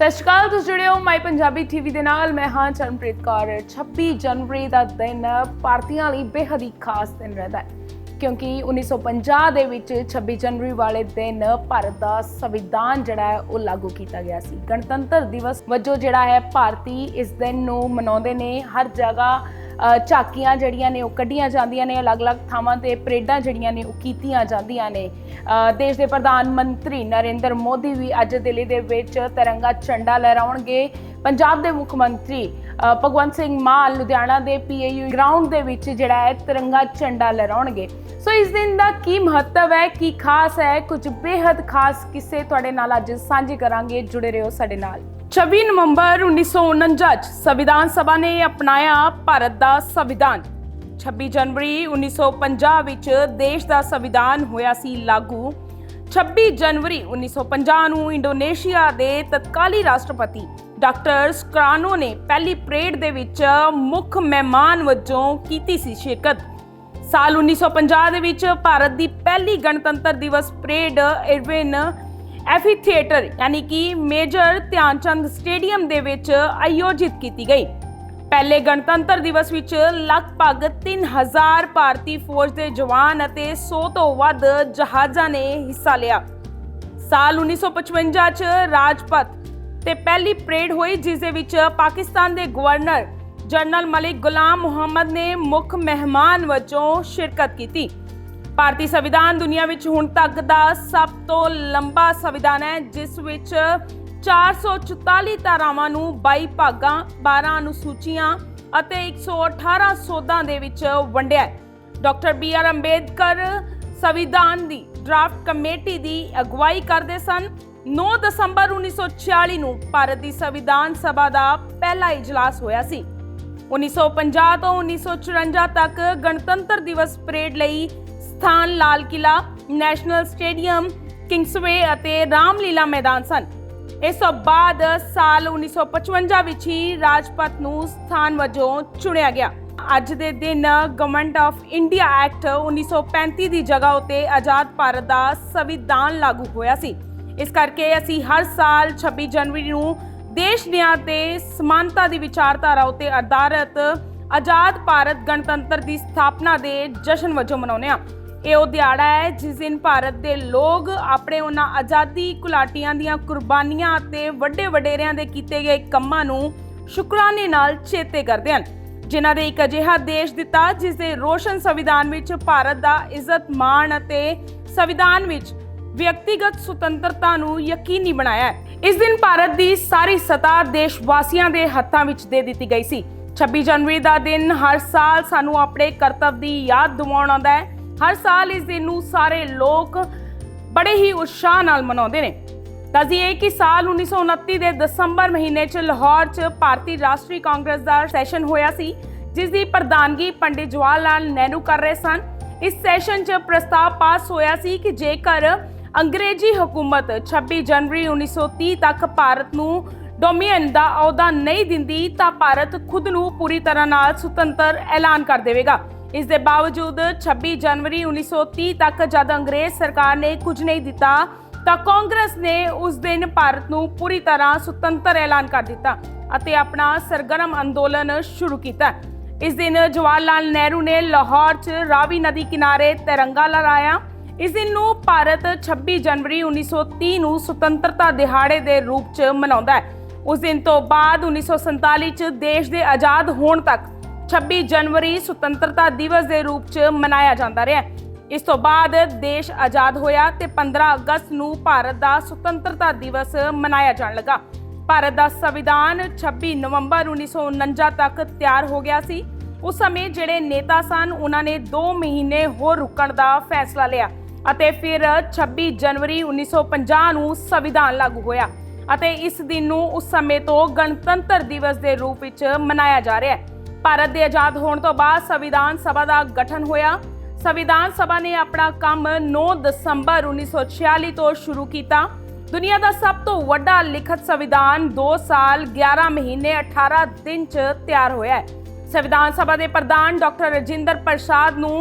ਸਤਿ ਸ਼੍ਰੀ ਅਕਾਲ, ਤੁਸੀਂ ਜੁੜੇ ਹੋ ਮਾਈ ਪੰਜਾਬੀ ਟੀਵੀ ਦੇ ਨਾਲ। ਮੈਂ ਹਾਂ ਚਰਨਪ੍ਰੀਤ ਕੌਰ। 26 ਜਨਵਰੀ ਦਾ ਦਿਨ ਭਾਰਤੀਆਂ ਲਈ ਬੇਹੱਦ ਹੀ ਖਾਸ ਦਿਨ ਰਹਿੰਦਾ ਹੈ। ਕਿਉਂਕਿ 1950 ਦੇ ਵਿੱਚ 26 ਜਨਵਰੀ ਵਾਲੇ ਦਿਨ ਭਾਰਤ ਦਾ ਸੰਵਿਧਾਨ ਜਿਹੜਾ ਹੈ, ਉਹ ਲਾਗੂ ਕੀਤਾ ਗਿਆ ਸੀ। ਗਣਤੰਤਰ ਦਿਵਸ ਵਜੋਂ ਜਿਹੜਾ ਹੈ, ਭਾਰਤੀ ਇਸ ਦਿਨ ਨੂੰ ਮਨਾਉਂਦੇ ਨੇ। ਹਰ ਜਗ੍ਹਾ ਝਾਕੀਆਂ ਜਿਹੜੀਆਂ ਨੇ ਉਹ ਕੱਢੀਆਂ ਜਾਂਦੀਆਂ ਨੇ, ਅਲੱਗ-ਅਲੱਗ ਥਾਵਾਂ ਤੇ ਪਰੇਡਾਂ ਜਿਹੜੀਆਂ ਨੇ ਉਹ ਕੀਤੀਆਂ ਜਾਂਦੀਆਂ ਨੇ। ਦੇਸ਼ ਦੇ ਪ੍ਰਧਾਨ ਮੰਤਰੀ ਨਰਿੰਦਰ ਮੋਦੀ ਵੀ ਅੱਜ ਦਿੱਲੀ ਦੇ ਵਿੱਚ ਤਿਰੰਗਾ ਝੰਡਾ ਲਹਿਰਾਉਣਗੇ। ਪੰਜਾਬ ਦੇ ਮੁੱਖ ਮੰਤਰੀ ਭਗਵੰਤ ਸਿੰਘ ਮਾਨ ਲੁਧਿਆਣਾ ਦੇ ਪੀਏਯੂ ਗਰਾਊਂਡ ਦੇ ਵਿੱਚ ਜਿਹੜਾ ਹੈ ਤਿਰੰਗਾ ਝੰਡਾ ਲਹਿਰਾਉਣਗੇ। ਸੋ ਇਸ ਦਿਨ ਦਾ ਕੀ ਮਹੱਤਵ ਹੈ, ਕੀ ਖਾਸ ਹੈ, ਕੁਝ ਬੇहद ਖਾਸ ਕਿੱਸੇ ਤੁਹਾਡੇ ਨਾਲ ਅੱਜ ਸਾਂਝੇ ਕਰਾਂਗੇ। ਜੁੜੇ ਰਹੋ ਸਾਡੇ ਨਾਲ। 26 ਨਵੰਬਰ 1949 ਚ ਸੰਵਿਧਾਨ ਸਭਾ ਨੇ ਅਪਣਾਇਆ ਭਾਰਤ ਦਾ ਸੰਵਿਧਾਨ 26 ਜਨਵਰੀ 1950 ਵਿੱਚ ਦੇਸ਼ ਦਾ ਸੰਵਿਧਾਨ ਹੋਇਆ ਸੀ ਲਾਗੂ 26 ਜਨਵਰੀ 1950 ਨੂੰ ਇੰਡੋਨੇਸ਼ੀਆ ਦੇ ਤਤਕਾਲੀ ਰਾਸ਼ਟਰਪਤੀ ਡਾਕਟਰ ਸਕਰਾਨੋ ਨੇ ਪਹਿਲੀ ਪਰੇਡ ਦੇ ਵਿੱਚ ਮੁੱਖ ਮਹਿਮਾਨ ਵਜੋਂ ਕੀਤੀ ਸੀ ਸ਼ਿਰਕਤ ਸਾਲ 1950 ਦੇ ਵਿੱਚ ਭਾਰਤ ਦੀ ਪਹਿਲੀ ਗਣਤੰਤਰ ਦਿਵਸ ਪਰੇਡ ਇਰਵਿਨ ਐਫੀ ਥੀਏਟਰ ਯਾਨੀ ਕਿ ਮੇਜਰ ਧਿਆਨਚੰਦ ਸਟੇਡੀਅਮ ਦੇ ਵਿੱਚ ਆਯੋਜਿਤ ਕੀਤੀ ਗਈ। ਪਹਿਲੇ ਗਣਤੰਤਰ ਦਿਵਸ ਵਿੱਚ ਲਗਭਗ 3000 ਭਾਰਤੀ ਫੌਜ ਦੇ ਜਵਾਨ ਅਤੇ 100 ਤੋਂ ਵੱਧ ਜਹਾਜ਼ਾਂ ਨੇ ਹਿੱਸਾ ਲਿਆ। ਸਾਲ 1955 ਚ ਰਾਜਪਥ ਤੇ ਪਹਿਲੀ ਪਰੇਡ ਹੋਈ, ਜਿਸ ਦੇ ਵਿੱਚ ਪਾਕਿਸਤਾਨ ਦੇ ਗਵਰਨਰ ਜਨਰਲ ਮਲਿਕ ਗੁਲਾਮ ਮੁਹੰਮਦ ਨੇ ਮੁੱਖ ਮਹਿਮਾਨ ਵਜੋਂ ਸ਼ਿਰਕਤ ਕੀਤੀ। ਭਾਰਤੀ ਸੰਵਿਧਾਨ ਦੁਨੀਆ ਵਿੱਚ ਹੁਣ ਤੱਕ ਦਾ ਸਭ ਤੋਂ ਲੰਬਾ ਸੰਵਿਧਾਨ ਹੈ, ਜਿਸ ਵਿੱਚ 444 ਧਾਰਾਵਾਂ ਨੂੰ 22 ਭਾਗਾਂ 12 ਅਨੁਸੂਚੀਆਂ ਅਤੇ 118 ਸੋਧਾਂ ਦੇ ਵਿੱਚ ਵੰਡਿਆ ਹੈ। ਡਾਕਟਰ ਬੀ ਆਰ ਅੰਬੇਦਕਰ ਸੰਵਿਧਾਨ ਦੀ ਡਰਾਫਟ ਕਮੇਟੀ ਦੀ ਅਗਵਾਈ ਕਰਦੇ ਸਨ। 9 ਦਸੰਬਰ 1946 ਨੂੰ ਭਾਰਤ ਦੀ ਸੰਵਿਧਾਨ ਸਭਾ ਦਾ ਪਹਿਲਾ ਇਜਲਾਸ ਹੋਇਆ ਸੀ। 1950 ਤੋਂ 1954 ਤੱਕ ਗਣਤੰਤਰ ਦਿਵਸ ਪਰੇਡ ਲਈ ਸਥਾਨ ਲਾਲ ਕਿਲਾ ਨੈਸ਼ਨਲ ਸਟੇਡੀਅਮ, ਕਿੰਗਸਵੇ ਅਤੇ ਰਾਮਲੀਲਾ ਮੈਦਾਨ ਸਨ। ਇਸ ਤੋਂ ਬਾਅਦ ਸਾਲ 1955 ਵਿੱਚ ਹੀ ਰਾਜਪਤ ਨੂੰ ਸਥਾਨ ਵਜੋਂ ਚੁਣਿਆ ਗਿਆ। ਅੱਜ ਦੇ ਦਿਨ ਗਵਰਨਮੈਂਟ ਆਫ ਇੰਡੀਆ ਐਕਟ 1935 ਦੀ ਜਗ੍ਹਾ ਉਤੇ ਆਜ਼ਾਦ ਭਾਰਤ ਦਾ ਸੰਵਿਧਾਨ ਲਾਗੂ ਹੋਇਆ ਸੀ। ਇਸ ਕਰਕੇ ਅਸੀਂ ਹਰ ਸਾਲ 26 ਜਨਵਰੀ ਨੂੰ ਦੇਸ਼ ਨਿਆਂ ਤੇ ਸਮਾਨਤਾ ਦੀ ਵਿਚਾਰਧਾਰਾ ਉਤੇ ਆਧਾਰਿਤ ਆਜ਼ਾਦ ਭਾਰਤ ਗਣਤੰਤਰ ਦੀ ਸਥਾਪਨਾ ਦੇ ਜਸ਼ਨ ਵਜੋਂ ਮਨਾਉਂਦੇ ਹਾਂ। ਇਹ ਉਹ ਦਿਹਾੜਾ ਹੈ, ਜਿਸ ਦਿਨ ਭਾਰਤ ਦੇ ਲੋਕ ਆਪਣੇ ਉਹਨਾਂ ਆਜ਼ਾਦੀ ਘੁਲਾਟੀਆਂ ਦੀਆਂ ਕੁਰਬਾਨੀਆਂ ਅਤੇ ਵੱਡੇ ਵਡੇਰਿਆਂ ਦੇ ਕੀਤੇ ਗਏ ਕੰਮਾਂ ਨੂੰ ਸ਼ੁਕਰਾਨੇ ਨਾਲ ਚੇਤੇ ਕਰਦੇ ਹਨ। ਜਿਨ੍ਹਾਂ ਦੇ ਇੱਕ ਅਜਿਹਾ ਦੇਸ਼ ਦਿੱਤਾ, ਜਿਸ ਦੇ ਰੋਸ਼ਨ ਸੰਵਿਧਾਨ ਵਿੱਚ ਭਾਰਤ ਦਾ ਇੱਜ਼ਤ, ਮਾਣ ਅਤੇ ਸੰਵਿਧਾਨ ਵਿੱਚ ਵਿਅਕਤੀਗਤ ਸੁਤੰਤਰਤਾ ਨੂੰ ਯਕੀਨੀ ਬਣਾਇਆ ਹੈ। ਇਸ ਦਿਨ ਭਾਰਤ ਦੀ ਸਾਰੀ ਸਤਾ ਦੇਸ਼ ਵਾਸੀਆਂ ਦੇ ਹੱਥਾਂ ਵਿੱਚ ਦੇ ਦਿੱਤੀ ਗਈ ਸੀ। 26 ਜਨਵਰੀ ਦਾ ਦਿਨ ਹਰ ਸਾਲ ਸਾਨੂੰ ਆਪਣੇ ਕਰਤੱਵ ਦੀ ਯਾਦ ਦਿਵਾਉਣ ਆਉਂਦਾ ਹੈ। ਹਰ ਸਾਲ ਇਸ ਦਿਨ ਨੂੰ ਸਾਰੇ ਲੋਕ ਬੜੇ ਹੀ ਉਤਸ਼ਾਹ ਨਾਲ ਮਨਾਉਂਦੇ ਨੇ। ਦੱਸੀਏ ਕਿ ਸਾਲ 1929 ਦੇ ਦਸੰਬਰ ਮਹੀਨੇ 'ਚ ਲਾਹੌਰ 'ਚ ਭਾਰਤੀ ਰਾਸ਼ਟਰੀ ਕਾਂਗਰਸ ਦਾ ਸੈਸ਼ਨ ਹੋਇਆ ਸੀ, ਜਿਸ ਦੀ ਪ੍ਰਧਾਨਗੀ ਪੰਡਿਤ ਜਵਾਹਰ ਲਾਲ ਨਹਿਰੂ ਕਰ ਰਹੇ ਸਨ। ਇਸ ਸੈਸ਼ਨ 'ਚ ਪ੍ਰਸਤਾਵ ਪਾਸ ਹੋਇਆ ਸੀ ਕਿ ਜੇਕਰ ਅੰਗਰੇਜ਼ੀ ਹਕੂਮਤ 26 ਜਨਵਰੀ 1930 ਤੱਕ ਭਾਰਤ ਨੂੰ ਡੋਮੀਨੀਅਨ ਦਾ ਅਹੁਦਾ ਨਹੀਂ ਦਿੰਦੀ, ਤਾਂ ਭਾਰਤ ਖੁਦ ਨੂੰ ਪੂਰੀ ਤਰ੍ਹਾਂ ਨਾਲ ਸੁਤੰਤਰ ਐਲਾਨ ਕਰ ਦੇਵੇਗਾ। ਇਸ ਦੇ ਬਾਵਜੂਦ 26 ਜਨਵਰੀ 1930 ਤੱਕ ਜਦ ਅੰਗਰੇਜ਼ ਸਰਕਾਰ ਨੇ ਕੁਝ ਨਹੀਂ ਦਿੱਤਾ, ਤਾਂ ਕਾਂਗਰਸ ਨੇ ਉਸ ਦਿਨ ਭਾਰਤ ਨੂੰ ਪੂਰੀ ਤਰ੍ਹਾਂ ਸੁਤੰਤਰ ਐਲਾਨ ਕਰ ਦਿੱਤਾ ਅਤੇ ਆਪਣਾ ਸਰਗਰਮ ਅੰਦੋਲਨ ਸ਼ੁਰੂ ਕੀਤਾ। ਇਸ ਦਿਨ ਜਵਾਹਰ ਲਾਲ ਨਹਿਰੂ ਨੇ ਲਾਹੌਰ 'ਚ ਰਾਵੀ ਨਦੀ ਕਿਨਾਰੇ ਤਿਰੰਗਾ ਲਹਿਰਾਇਆ। ਇਸ ਦਿਨ ਨੂੰ ਭਾਰਤ 26 ਜਨਵਰੀ 1930 ਨੂੰ ਸੁਤੰਤਰਤਾ ਦਿਹਾੜੇ ਦੇ ਰੂਪ 'ਚ ਮਨਾਉਂਦਾ ਹੈ। ਉਸ ਦਿਨ ਤੋਂ ਬਾਅਦ 1947 'ਚ ਦੇਸ਼ ਦੇ ਆਜ਼ਾਦ ਹੋਣ ਤੱਕ 26 ਜਨਵਰੀ ਸੁਤੰਤਰਤਾ ਦਿਵਸ ਦੇ ਰੂਪ 'ਚ ਮਨਾਇਆ ਜਾਂਦਾ ਰਿਹਾ ਇਸ ਤੋਂ ਬਾਅਦ ਦੇਸ਼ ਆਜ਼ਾਦ ਹੋਇਆ ਤੇ 15 ਅਗਸਤ ਨੂੰ ਭਾਰਤ ਦਾ ਸੁਤੰਤਰਤਾ ਦਿਵਸ ਮਨਾਇਆ ਜਾਣ ਲੱਗਾ। ਭਾਰਤ ਦਾ ਸੰਵਿਧਾਨ 26 ਨਵੰਬਰ 1949 ਤੱਕ ਤਿਆਰ ਹੋ ਗਿਆ ਸੀ। ਉਸ ਸਮੇਂ ਜਿਹੜੇ ਨੇਤਾ ਸਨ, ਉਹਨਾਂ ਨੇ 2 ਮਹੀਨੇ ਹੋਰ ਰੁਕਣ ਦਾ ਫੈਸਲਾ ਲਿਆ ਅਤੇ ਫਿਰ 26 ਜਨਵਰੀ 1950 ਨੂੰ ਸੰਵਿਧਾਨ ਲਾਗੂ ਹੋਇਆ ਅਤੇ ਇਸ ਦਿਨ ਨੂੰ ਉਸ ਸਮੇਂ ਤੋਂ ਗਣਤੰਤਰ ਦਿਵਸ ਦੇ ਰੂਪ ਵਿੱਚ ਮਨਾਇਆ ਜਾ ਰਿਹਾ ਹੈ। ਭਾਰਤ ਦੇ ਆਜ਼ਾਦ ਹੋਣ ਤੋਂ ਬਾਅਦ ਸੰਵਿਧਾਨ ਸਭਾ ਦਾ ਗਠਨ ਹੋਇਆ। ਸੰਵਿਧਾਨ ਸਭਾ ਨੇ ਆਪਣਾ ਕੰਮ 9 ਦਸੰਬਰ 1946 ਤੋਂ ਸ਼ੁਰੂ ਕੀਤਾ। ਦੁਨੀਆ ਦਾ ਸਭ ਤੋਂ ਵੱਡਾ ਲਿਖਤ ਸੰਵਿਧਾਨ 2 ਸਾਲ 11 ਮਹੀਨੇ 18 ਦਿਨ ਚ ਤਿਆਰ ਹੋਇਆ ਹੈ। ਸੰਵਿਧਾਨ ਸਭਾ ਦੇ ਪ੍ਰਧਾਨ ਡਾਕਟਰ ਰਜਿੰਦਰ ਪ੍ਰਸਾਦ ਨੂੰ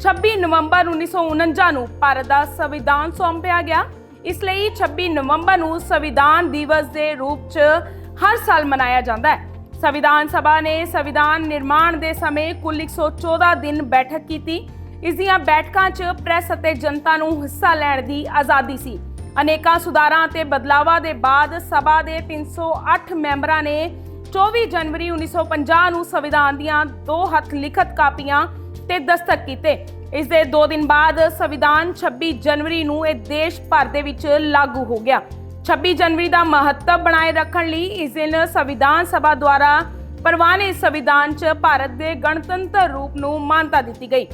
26 ਨਵੰਬਰ 1949 ਨੂੰ ਭਾਰਤ ਦਾ ਸੰਵਿਧਾਨ ਸੌਂਪਿਆ ਗਿਆ। ਇਸ ਲਈ 26 ਨਵੰਬਰ ਨੂੰ ਸੰਵਿਧਾਨ ਦਿਵਸ ਦੇ ਰੂਪ 'ਚ ਹਰ ਸਾਲ ਮਨਾਇਆ ਜਾਂਦਾ ਹੈ। ਸੰਵਿਧਾਨ ਸਭਾ ਨੇ ਸੰਵਿਧਾਨ ਨਿਰਮਾਣ ਦੇ ਸਮੇਂ ਕੁੱਲ 114 ਦਿਨ ਬੈਠਕ ਕੀਤੀ। ਇਸ ਦੀਆਂ ਬੈਠਕਾਂ 'ਚ ਪ੍ਰੈਸ ਅਤੇ ਜਨਤਾ ਨੂੰ ਹਿੱਸਾ ਲੈਣ ਦੀ ਆਜ਼ਾਦੀ ਸੀ। ਅਨੇਕਾਂ ਸੁਧਾਰਾਂ ਅਤੇ ਬਦਲਾਵਾਂ ਦੇ ਬਾਅਦ ਸਭਾ ਦੇ 308 ਮੈਂਬਰਾਂ ਨੇ 24 ਜਨਵਰੀ 1950 ਨੂੰ ਸੰਵਿਧਾਨ ਦੀਆਂ ਦੋ ਹੱਥ ਲਿਖਤ ਕਾਪੀਆਂ ਤੇ ਦਸਤਖਤ ਕੀਤੇ। ਇਸ ਦੇ 2 ਦਿਨ ਬਾਅਦ ਸੰਵਿਧਾਨ 26 ਜਨਵਰੀ ਨੂੰ ਇਹ ਦੇਸ਼ ਭਰ ਦੇ ਵਿੱਚ ਲਾਗੂ ਹੋ ਗਿਆ। 26 ਜਨਵਰੀ ਦਾ ਮਹੱਤਵ ਬਣਾਏ ਰੱਖਣ ਲਈ ਇਸ ਦਿਨ ਸੰਵਿਧਾਨ ਸਭਾ ਦੁਆਰਾ ਪ੍ਰਵਾਨੇ ਸੰਵਿਧਾਨ 'ਚ ਭਾਰਤ ਦੇ ਗਣਤੰਤਰ ਰੂਪ ਨੂੰ ਮਾਨਤਾ ਦਿੱਤੀ ਗਈ।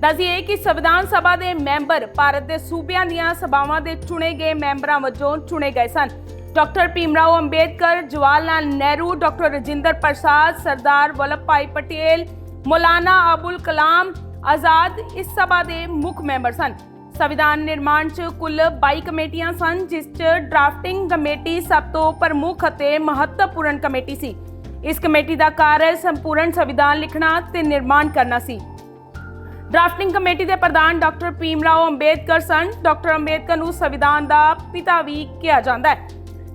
ਦੱਸੀਏ ਕਿ ਸੰਵਿਧਾਨ ਸਭਾ ਦੇ ਮੈਂਬਰ ਭਾਰਤ ਦੇ ਸੂਬਿਆਂ ਦੀਆਂ ਸਭਾਵਾਂ ਦੇ ਚੁਣੇ ਗਏ ਮੈਂਬਰਾਂ ਵਜੋਂ ਚੁਣੇ ਗਏ ਸਨ। ਡਾਕਟਰ ਭੀਮਰਾਓ ਅੰਬੇਦਕਰ, ਜਵਾਹਰ ਲਾਲ ਨਹਿਰੂ, ਡਾਕਟਰ ਰਜਿੰਦਰ ਪ੍ਰਸਾਦ, ਸਰਦਾਰ ਵੱਲਭ ਭਾਈ ਪਟੇਲ, ਮੌਲਾਨਾ ਅਬੁਲ ਕਲਾਮ ਆਜ਼ਾਦ ਇਸ ਸਭਾ ਦੇ ਮੁੱਖ ਮੈਂਬਰ ਸਨ। ਸੰਵਿਧਾਨ ਨਿਰਮਾਣ 'ਚ ਕੁੱਲ 22 ਕਮੇਟੀਆਂ ਸਨ, ਜਿਸ 'ਚ ਡਰਾਫਟਿੰਗ ਕਮੇਟੀ ਸਭ ਤੋਂ ਪ੍ਰਮੁੱਖ ਅਤੇ ਮਹੱਤਵਪੂਰਨ ਕਮੇਟੀ ਸੀ। ਇਸ ਕਮੇਟੀ ਦਾ ਕਾਰਜ ਸੰਪੂਰਨ ਸੰਵਿਧਾਨ ਲਿਖਣਾ ਤੇ ਨਿਰਮਾਣ ਕਰਨਾ ਸੀ। ਡਰਾਫਟਿੰਗ ਕਮੇਟੀ ਦੇ ਪ੍ਰਧਾਨ ਡਾਕਟਰ ਭੀਮ ਰਾਓ ਅੰਬੇਦਕਰ ਸਨ। ਡਾਕਟਰ ਅੰਬੇਦਕਰ ਨੂੰ ਸੰਵਿਧਾਨ ਦਾ ਪਿਤਾ ਵੀ ਕਿਹਾ ਜਾਂਦਾ ਹੈ।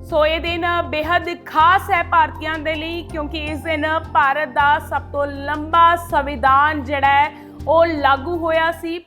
ਸੋ ਇਹ ਦਿਨ ਬੇहद ਖਾਸ ਹੈ ਭਾਰਤੀਆਂ ਦੇ ਲਈ, ਕਿਉਂਕਿ ਇਸ ਦਿਨ ਭਾਰਤ ਦਾ ਸਭ ਤੋਂ ਲੰਬਾ ਸੰਵਿਧਾਨ ਜਿਹੜਾ ਹੈ, ਉਹ ਲਾਗੂ ਹੋਇਆ ਸੀ।